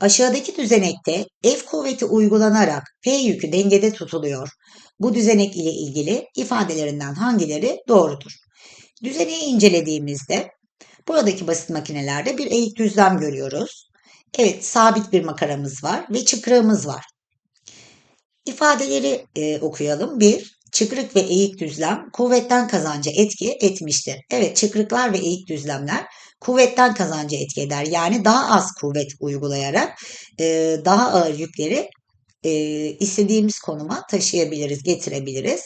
Aşağıdaki düzenekte F kuvveti uygulanarak P yükü dengede tutuluyor. Bu düzenek ile ilgili ifadelerinden hangileri doğrudur? Düzeneği incelediğimizde buradaki basit makinelerde bir eğik düzlem görüyoruz. Evet, sabit bir makaramız var ve çıkrığımız var. İfadeleri e, okuyalım. 1. Çıkrık ve eğik düzlem kuvvetten kazanca etki etmiştir. Evet, çıkrıklar ve eğik düzlemler kuvvetten kazanca etki eder. Yani daha az kuvvet uygulayarak e, daha ağır yükleri e, istediğimiz konuma taşıyabiliriz, getirebiliriz.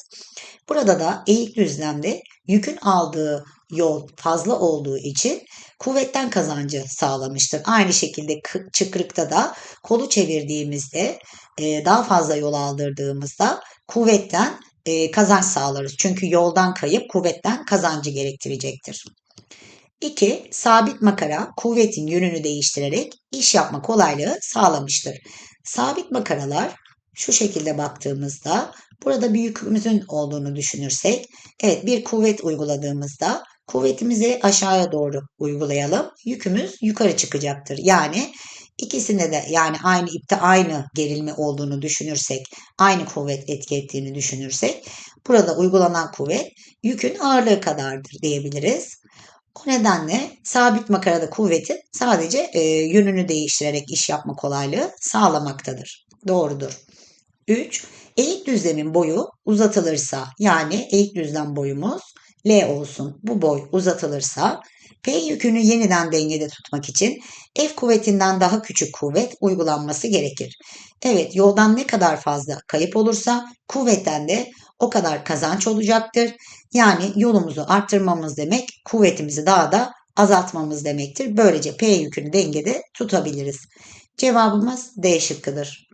Burada da eğik düzlemde yükün aldığı yol fazla olduğu için kuvvetten kazancı sağlamıştır. Aynı şekilde çıkrıkta da kolu çevirdiğimizde e, daha fazla yol aldırdığımızda kuvvetten e, kazanç sağlarız. Çünkü yoldan kayıp kuvvetten kazancı gerektirecektir. 2. Sabit makara kuvvetin yönünü değiştirerek iş yapma kolaylığı sağlamıştır. Sabit makaralar şu şekilde baktığımızda burada bir yükümüzün olduğunu düşünürsek evet bir kuvvet uyguladığımızda kuvvetimizi aşağıya doğru uygulayalım. Yükümüz yukarı çıkacaktır. Yani ikisinde de yani aynı ipte aynı gerilme olduğunu düşünürsek, aynı kuvvet etki ettiğini düşünürsek burada uygulanan kuvvet yükün ağırlığı kadardır diyebiliriz. O nedenle sabit makarada kuvvetin sadece e, yönünü değiştirerek iş yapma kolaylığı sağlamaktadır. Doğrudur. 3. Eğik düzlemin boyu uzatılırsa yani eğik düzlem boyumuz L olsun. Bu boy uzatılırsa P yükünü yeniden dengede tutmak için F kuvvetinden daha küçük kuvvet uygulanması gerekir. Evet yoldan ne kadar fazla kayıp olursa kuvvetten de o kadar kazanç olacaktır. Yani yolumuzu arttırmamız demek kuvvetimizi daha da azaltmamız demektir. Böylece P yükünü dengede tutabiliriz. Cevabımız D şıkkıdır.